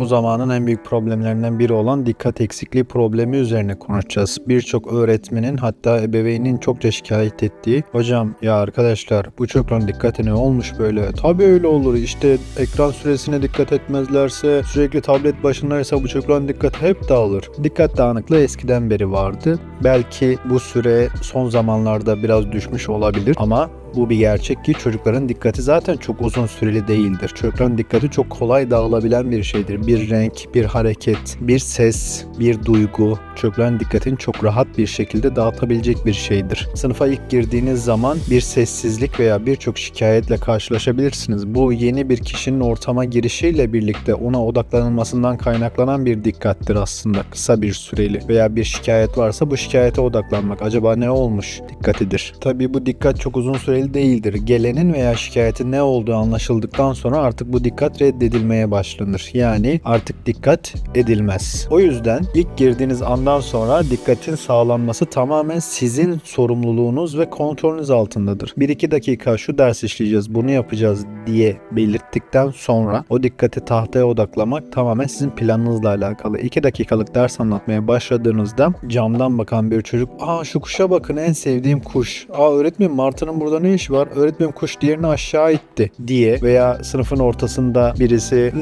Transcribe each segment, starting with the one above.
Bu zamanın en büyük problemlerinden biri olan dikkat eksikliği problemi üzerine konuşacağız. Birçok öğretmenin hatta ebeveynin çokça şikayet ettiği hocam ya arkadaşlar bu çocukların dikkati ne olmuş böyle? Tabii öyle olur işte ekran süresine dikkat etmezlerse sürekli tablet başındaysa bu çocukların dikkati hep dağılır. Dikkat dağınıklığı eskiden beri vardı. Belki bu süre son zamanlarda biraz düşmüş olabilir ama bu bir gerçek ki çocukların dikkati zaten çok uzun süreli değildir. Çocukların dikkati çok kolay dağılabilen bir şeydir. Bir renk, bir hareket, bir ses, bir duygu çocukların dikkatini çok rahat bir şekilde dağıtabilecek bir şeydir. Sınıfa ilk girdiğiniz zaman bir sessizlik veya birçok şikayetle karşılaşabilirsiniz. Bu yeni bir kişinin ortama girişiyle birlikte ona odaklanılmasından kaynaklanan bir dikkattir aslında. Kısa bir süreli veya bir şikayet varsa bu şikayete odaklanmak. Acaba ne olmuş? Dikkatidir. Tabii bu dikkat çok uzun süreli değildir. Gelenin veya şikayetin ne olduğu anlaşıldıktan sonra artık bu dikkat reddedilmeye başlanır. Yani artık dikkat edilmez. O yüzden ilk girdiğiniz andan sonra dikkatin sağlanması tamamen sizin sorumluluğunuz ve kontrolünüz altındadır. 1-2 dakika şu ders işleyeceğiz, bunu yapacağız diye belirttikten sonra o dikkati tahtaya odaklamak tamamen sizin planınızla alakalı. 2 dakikalık ders anlatmaya başladığınızda camdan bakan bir çocuk ''Aa şu kuşa bakın en sevdiğim kuş. Aa öğretmenim martının burada ne işi var? Öğretmenim kuş diğerini aşağı itti.'' diye veya sınıfın ortasında birisi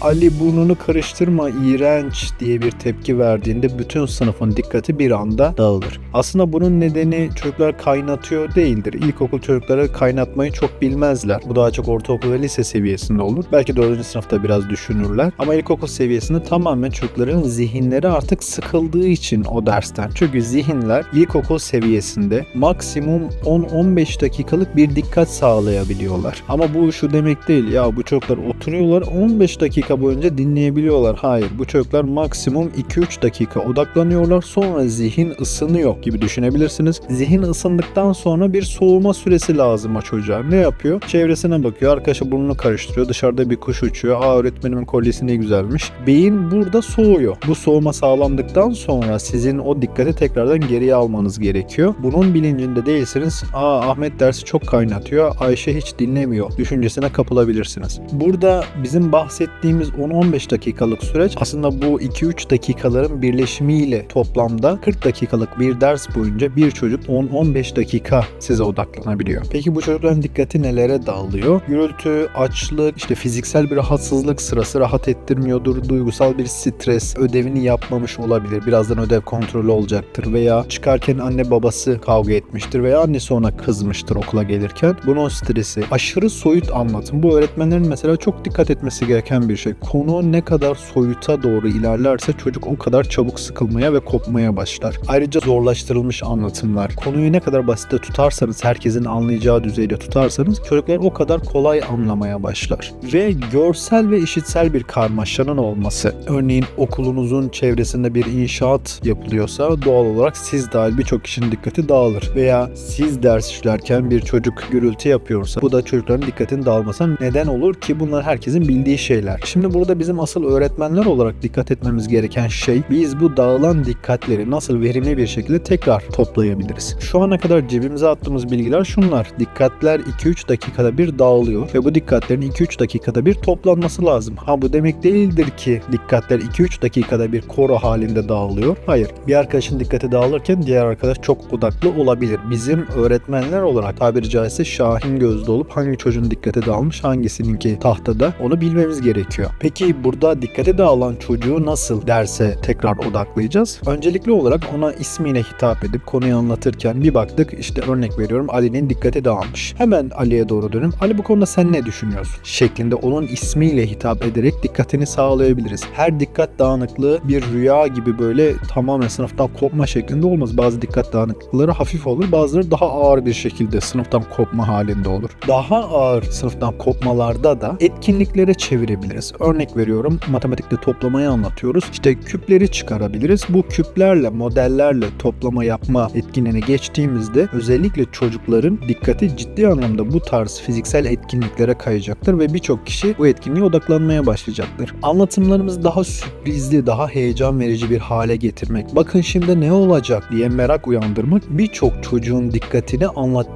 Ali burnunu karıştırma iğrenç.'' diye bir tepki verdiğinde bütün sınıfın dikkati bir anda dağılır. Aslında bunun nedeni çocuklar kaynatıyor değildir. İlkokul çocukları kaynatmayı çok bilmezler. Bu daha çok ortaokul ve lise seviyesinde olur. Belki 4. sınıfta biraz düşünürler. Ama ilkokul seviyesinde tamamen çocukların zihinleri artık sıkıldığı için o dersten. Çünkü zihinler ilkokul seviyesinde maksimum 10-15 dakikalık bir dikkat sağlayabiliyorlar. Ama bu şu demek değil. Ya bu çocuklar oturuyorlar 15 dakika boyunca dinleyebiliyorlar. Hayır bu çocuklar maksimum 2-3 dakika odaklanıyorlar. Sonra zihin ısınıyor gibi düşünebilirsiniz. Zihin ısındıktan sonra bir soğuma süresi lazım o çocuğa. Ne yapıyor? Çevresine bakıyor. Arkadaşı burnunu karıştırıyor. Dışarıda bir kuş uçuyor. Aa öğretmenimin kolyesi ne güzelmiş. Beyin burada soğuyor. Bu soğuma sağlandıktan sonra sizin o dikkati tekrardan geriye almanız gerekiyor. Bunun bilincinde değilsiniz. Aa Ahmet dersi çok kaynatıyor. Ayşe hiç dinlemiyor. Düşüncesine kapılabilirsiniz. Burada bizim bahsettiğimiz 10-15 dakikalık süreç aslında bu 2-3 dakikaların birleşimiyle toplamda 40 dakikalık bir ders boyunca bir çocuk 10-15 dakika size odaklanabiliyor. Peki bu çocukların dikkati nelere dağılıyor? Gürültü, açlık, işte fiziksel bir rahatsızlık sırası rahat ettirmiyordur. Duygusal bir stres, ödevini yapmamış olabilir. Birazdan ödev kontrolü olacaktır veya çıkarken anne babası kavga etmiştir veya annesi ona kızmıştır okula gelirken. Bunun stresi, aşırı soyut anlatım. Bu öğretmenlerin mesela çok dikkat etmesi gereken bir şey. Konu ne kadar soyuta doğru ilerlerse çocuk o kadar çabuk sıkılmaya ve kopmaya başlar. Ayrıca zorlaştırılmış anlatımlar. Konuyu ne kadar basite tutarsanız, herkesin anlayacağı düzeyde tutarsanız çocuklar o kadar kolay anlamaya başlar. Ve görsel ve işitsel bir karmaşanın olması. Örneğin okulunuzun çevresinde bir inşaat yapılıyorsa doğal olarak siz dahil birçok kişinin dikkati dağılır. Veya siz ders işlerken bir çocuk gürültü yapıyorsa bu da çocukların dikkatinin dağılmasına neden olur ki bunlar herkesin bildiği şeyler. Şimdi burada bizim asıl öğretmenler olarak dikkat etmemiz gereken şey biz bu dağılan dikkatleri nasıl verimli bir şekilde tekrar toplayabiliriz. Şu ana kadar cebimize attığımız bilgiler şunlar. Dikkatler 2-3 dakikada bir dağılıyor ve bu dikkatlerin 2-3 dakikada bir toplanması lazım. Ha bu demek değildir ki dikkatler 2-3 dakikada bir koro halinde dağılıyor. Hayır. Bir arkadaşın dikkati dağılırken diğer arkadaş çok odaklı olabilir. Bizim öğretmenler olarak tabiri caizse şahin gözlü olup hangi çocuğun dikkati dağılmış hangisininki tahtada onu bilmemiz gerekiyor. Peki burada dikkate dağılan çocuğu nasıl derse tekrar odaklayacağız? Öncelikli olarak ona ismiyle hitap edip konuyu anlatırken bir baktık işte örnek veriyorum Ali'nin dikkati dağılmış. Hemen Ali'ye doğru dönüp Ali bu konuda sen ne düşünüyorsun? Şeklinde onun ismiyle hitap ederek dikkatini sağlayabiliriz. Her dikkat dağınıklığı bir rüya gibi böyle tamamen sınıftan kopma şeklinde olmaz. Bazı dikkat dağınıklıkları hafif olur bazıları daha ağır bir şekilde sınıftan kopma halinde olur. Daha ağır sınıftan kopmalarda da etkinliklere çevirebiliriz. Örnek veriyorum matematikte toplamayı anlatıyoruz. İşte küpleri çıkarabiliriz. Bu küplerle, modellerle toplama yapma etkinliğine geçtiğimizde özellikle çocukların dikkati ciddi anlamda bu tarz fiziksel etkinliklere kayacaktır ve birçok kişi bu etkinliğe odaklanmaya başlayacaktır. Anlatımlarımızı daha sürprizli, daha heyecan verici bir hale getirmek, bakın şimdi ne olacak diye merak uyandırmak birçok çocuğun dikkatini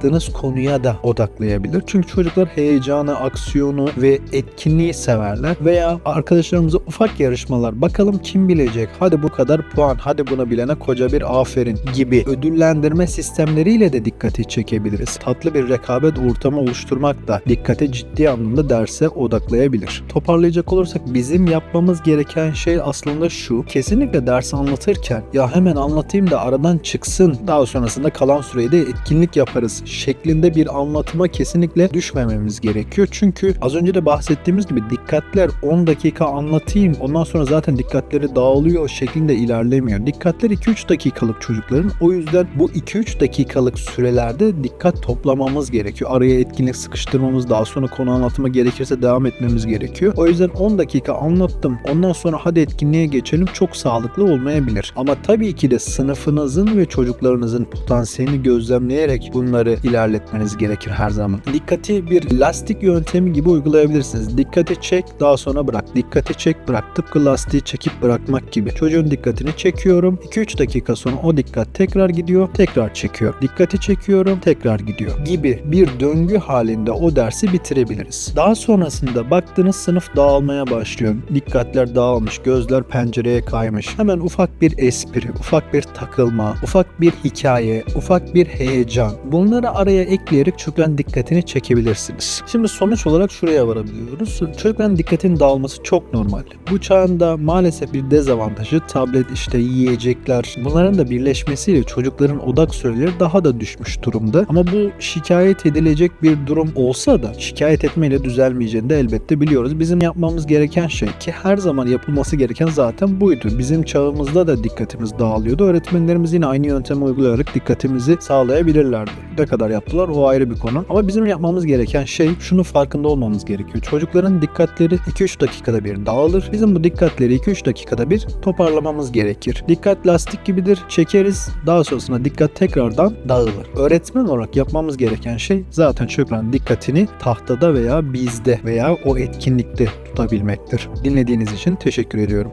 anlattığınız konuya da odaklayabilir. Çünkü çocuklar heyecanı, aksiyonu ve etkinliği severler. Veya arkadaşlarımıza ufak yarışmalar. Bakalım kim bilecek? Hadi bu kadar puan. Hadi bunu bilene koca bir aferin gibi ödüllendirme sistemleriyle de dikkati çekebiliriz. Tatlı bir rekabet ortamı oluşturmak da dikkate ciddi anlamda derse odaklayabilir. Toparlayacak olursak bizim yapmamız gereken şey aslında şu. Kesinlikle ders anlatırken ya hemen anlatayım da aradan çıksın. Daha sonrasında kalan süreyi de etkinlik yaparız şeklinde bir anlatıma kesinlikle düşmememiz gerekiyor. Çünkü az önce de bahsettiğimiz gibi dikkatler 10 dakika anlatayım ondan sonra zaten dikkatleri dağılıyor şeklinde ilerlemiyor. Dikkatler 2-3 dakikalık çocukların. O yüzden bu 2-3 dakikalık sürelerde dikkat toplamamız gerekiyor. Araya etkinlik sıkıştırmamız daha sonra konu anlatımı gerekirse devam etmemiz gerekiyor. O yüzden 10 dakika anlattım. Ondan sonra hadi etkinliğe geçelim çok sağlıklı olmayabilir. Ama tabii ki de sınıfınızın ve çocuklarınızın potansiyelini gözlemleyerek bunları ilerletmeniz gerekir her zaman. Dikkati bir lastik yöntemi gibi uygulayabilirsiniz. Dikkati çek daha sonra bırak. Dikkati çek bırak. Tıpkı lastiği çekip bırakmak gibi. Çocuğun dikkatini çekiyorum. 2-3 dakika sonra o dikkat tekrar gidiyor. Tekrar çekiyor. Dikkati çekiyorum. Tekrar gidiyor. Gibi bir döngü halinde o dersi bitirebiliriz. Daha sonrasında baktığınız sınıf dağılmaya başlıyor. Dikkatler dağılmış. Gözler pencereye kaymış. Hemen ufak bir espri, ufak bir takılma, ufak bir hikaye, ufak bir heyecan. Bunları araya ekleyerek çocukların dikkatini çekebilirsiniz. Şimdi sonuç olarak şuraya varabiliyoruz. Çocukların dikkatinin dağılması çok normal. Bu çağında maalesef bir dezavantajı tablet işte yiyecekler bunların da birleşmesiyle çocukların odak süreleri daha da düşmüş durumda. Ama bu şikayet edilecek bir durum olsa da şikayet etmeyle düzelmeyeceğini de elbette biliyoruz. Bizim yapmamız gereken şey ki her zaman yapılması gereken zaten buydu. Bizim çağımızda da dikkatimiz dağılıyordu. Öğretmenlerimiz yine aynı yöntemi uygulayarak dikkatimizi sağlayabilirlerdi. Ne kadar yaptılar o ayrı bir konu. Ama bizim yapmamız gereken şey şunu farkında olmamız gerekiyor. Çocukların dikkatleri 2-3 dakikada bir dağılır. Bizim bu dikkatleri 2-3 dakikada bir toparlamamız gerekir. Dikkat lastik gibidir. Çekeriz. Daha sonrasında dikkat tekrardan dağılır. Öğretmen olarak yapmamız gereken şey zaten çocukların dikkatini tahtada veya bizde veya o etkinlikte tutabilmektir. Dinlediğiniz için teşekkür ediyorum.